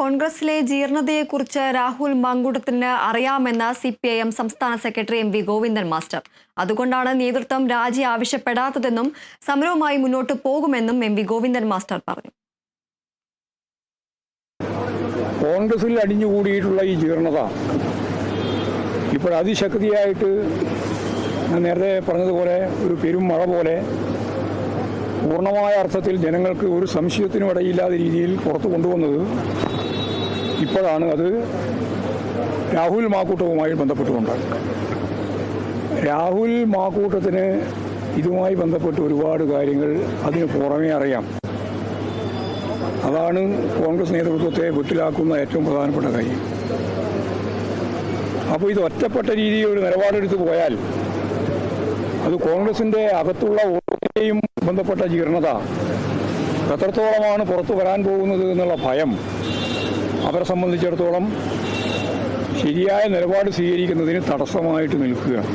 കോൺഗ്രസിലെ ജീർണതയെക്കുറിച്ച് രാഹുൽ മാങ്കൂട്ടത്തിന് അറിയാമെന്ന് സി പി ഐ എം സംസ്ഥാന secretary M V Govindan master. അതുകൊണ്ടാണ് നേതൃത്വം രാജി ആവശ്യപ്പെടാത്തതെന്നും സമരവുമായി മുന്നോട്ട് പോകുമെന്നും എം വി ഗോവിന്ദൻ മാസ്റ്റർ പറഞ്ഞു. കോൺഗ്രസിൽ അടിഞ്ഞുകൂടിയിട്ടുള്ള ഈ ജീർണത ഇപ്പോൾ അതിശക്തിയായിട്ട് നേരത്തെ പറഞ്ഞതുപോലെ ഒരു പെരും മഴ പോലെ പൂർണമായ അർത്ഥത്തിൽ ജനങ്ങൾക്ക് ഒരു സംശയത്തിനും ഇടയില്ലാത്ത രീതിയിൽ പുറത്തു കൊണ്ടുവന്നത് ഇപ്പോഴാണ് അത് രാഹുൽ മാക്കൂട്ടവുമായി ബന്ധപ്പെട്ടുകൊണ്ട്. രാഹുൽ മാക്കൂട്ടത്തിന് ഇതുമായി ബന്ധപ്പെട്ട് ഒരുപാട് കാര്യങ്ങൾ അതിന് പുറമേ അറിയാം. അതാണ് കോൺഗ്രസ് നേതൃത്വത്തെ വെട്ടിലാക്കുന്ന ഏറ്റവും പ്രധാനപ്പെട്ട കാര്യം. അപ്പോൾ ഇത് ഒറ്റപ്പെട്ട രീതിയിൽ ഒരു നിലപാടെടുത്ത് പോയാൽ അത് കോൺഗ്രസിന്റെ അകത്തുള്ള ഓരോരെയും ബന്ധപ്പെട്ട ജീർണത എത്രത്തോളമാണ് പുറത്തു വരാൻ പോകുന്നത് എന്നുള്ള ഭയം അവരെ സംബന്ധിച്ചിടത്തോളം ശരിയായ നിലപാട് സ്വീകരിക്കുന്നതിന് തടസ്സമായിട്ട് നിൽക്കുകയാണ്.